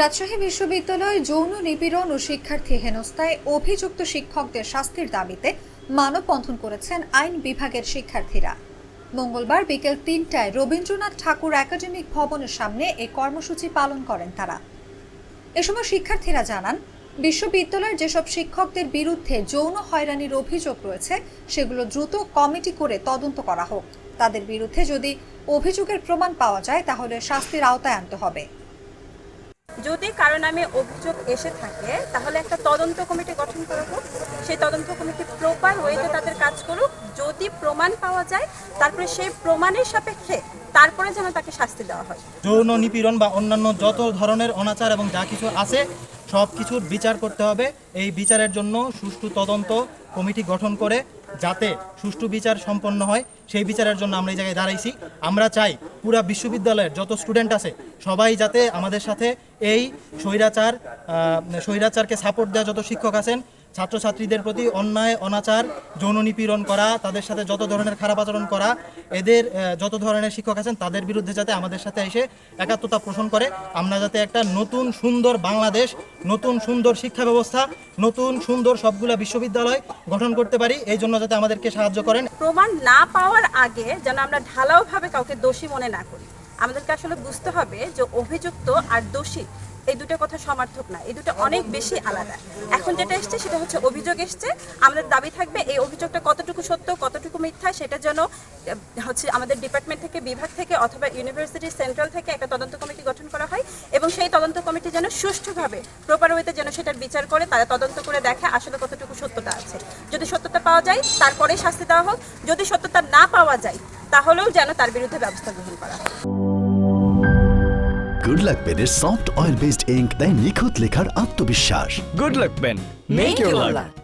রাজশাহী বিশ্ববিদ্যালয়ে যৌন নিপীড়ন ও শিক্ষার্থী হেনস্থায় অভিযুক্ত শিক্ষকদের শাস্তির দাবিতে মানববন্ধন করেছেন আইন বিভাগের শিক্ষার্থীরা। মঙ্গলবার বিকেল তিনটায় রবীন্দ্রনাথ ঠাকুর একাডেমিক ভবনের সামনে এই কর্মসূচি পালন করেন তারা। এ সময় শিক্ষার্থীরা জানান, বিশ্ববিদ্যালয়ের যেসব শিক্ষকদের বিরুদ্ধে যৌন হয়রানির অভিযোগ রয়েছে, সেগুলো দ্রুত কমিটি করে তদন্ত করা হোক। তাদের বিরুদ্ধে যদি অভিযোগের প্রমাণ পাওয়া যায়, তাহলে শাস্তির আওতায় আনতে হবে। যদি কারও নামে অভিযোগ এসে থাকে, তাহলে একটা তদন্ত কমিটি গঠন করা হোক সেই তদন্ত কমিটি প্রপার ওয়েতে তাদের কাজ করুক। যদি প্রমাণ পাওয়া যায়, তারপরে সেই প্রমাণের সাপেক্ষে তারপরে যেন তাকে শাস্তি দেওয়া হয়। যৌন নিপীড়ন বা অন্যান্য যত ধরনের অনাচার এবং যা কিছু আছে সব কিছুর বিচার করতে হবে। এই বিচারের জন্য সুষ্ঠু তদন্ত কমিটি গঠন করে যাতে সুষ্ঠু বিচার সম্পন্ন হয়, সেই বিচারের জন্য আমরা এই জায়গায় দাঁড়াইছি। আমরা চাই পুরা বিশ্ববিদ্যালয়ের যত স্টুডেন্ট আছে, সবাই যাতে আমাদের সাথে এই স্বৈরাচার স্বৈরাচারকে সাপোর্ট দেওয়া যত শিক্ষক আছেন ছাত্রছাত্রীদের প্রতি অন্যায়, অনাচার, যৌন নিপীড়ন করা, তাদের সাথে যত ধরনের খারাপ আচরণ করা, এদের যত ধরনের শিক্ষক আছেন, তাদের বিরুদ্ধে যাতে আমাদের সাথে এসে একাত্মতা পোষণ করে, আমরা যাতে একটা নতুন সুন্দর বাংলাদেশ, নতুন সুন্দর শিক্ষা ব্যবস্থা, নতুন সুন্দর সবগুলা বিশ্ববিদ্যালয় গঠন করতে পারি, এই জন্য যাতে আমাদেরকে সাহায্য করেন। প্রমাণ না পাওয়ার আগে যেন আমরা ঢালাওভাবে কাউকে দোষী মনে না করি। আমাদেরকে আসলে বুঝতে হবে যে অভিযুক্ত আর দোষী এই দুটো কথা সমার্থক না, এই দুটো অনেক বেশি আলাদা। এখন যেটা এসছে সেটা হচ্ছে অভিযোগ এসছে, আমাদের দাবি থাকবে এই অভিযোগটা কতটুকু সত্য, কতটুকু মিথ্যা, সেটা যেন হচ্ছে আমাদের ডিপার্টমেন্ট থেকে, বিভাগ থেকে অথবা ইউনিভার্সিটি সেন্ট্রাল থেকে একটা তদন্ত কমিটি গঠন করা হয় এবং সেই তদন্ত কমিটি যেন সুষ্ঠুভাবে, প্রপার ওয়েতে যেন সেটার বিচার করে, তারা তদন্ত করে দেখে আসলে কতটুকু সত্যতা আছে। যদি সত্যতা পাওয়া যায় তারপরে শাস্তি দেওয়া হোক, যদি সত্যতা না পাওয়া যায়, তাহলেও যেন তার বিরুদ্ধে ব্যবস্থা গ্রহণ করা হয়। গুড লাক পেনের সফট অয়েল বেসড ইঙ্ক দেয় নিখুঁত লেখার আত্মবিশ্বাস good luck pen make your luck